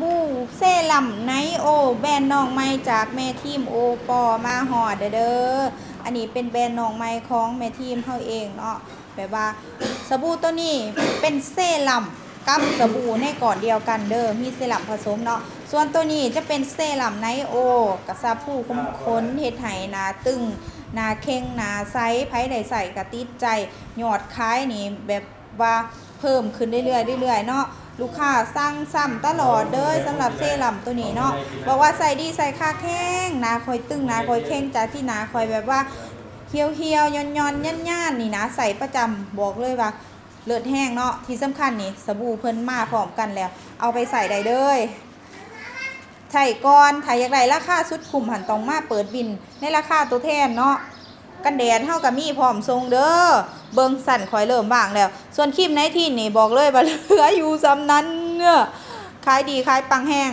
บูเซรั่มไนโอ แบรนด์น้องใหม่จากแม่ทีมโอปอมาหอดเด้อ อันนี้เป็นแบรนด์น้องใหม่ของแม่ทีมเฮาเองเนาะแบบว่าสบู่ตัวนี้เป็นเซรั่มกับสบู่ในก่อนเดียวกันเด้อมีเซรั่มผสมเนาะส่วนตัวนี้จะเป็นเซรั่มไนโอกับซาผู้คุ้มขนเฮ็ดให้หน้าตึงนาเข่งน้าใสไผได้ใส่ก็ติดใจหยอดขายนี่แบบว่าเพิ่มขึ้นเรื่อยๆเรื่อยๆเนาะ ลูกค้าสั่งซ้ำตลอดเด้อสำหรับเซรั่มตัวนี้เนาะบอกว่าใส่ดีใส่ค่าแข้งนาคอยตึงนาคอยแข้งจากที่นาคอยแบบว่าเหี่ยวเหี่ยวยอนยอนย่านย่านๆนี่นะใส่ประจำบอกเลยว่าเลือดแห้งเนาะที่สำคัญนี่สบู่เพิ่นมาพร้อมกันแล้ว เอาไปใส่ได้เลยใช่ก่อนถ้าอยากได้ราคาสุดคุ้มหันตองมาเปิดบินในราคาตัวแทนเนาะ กันแดดเท่ากับมีพร้อมทรงเด้อเบิงสั่นคอยเริ่มบ้างแล้ว ส่วนครีมไนที่นี่บอกเลยว่าเหลืออยู่ซ้ำนั้นเน้อขายดีขายปังแห้ง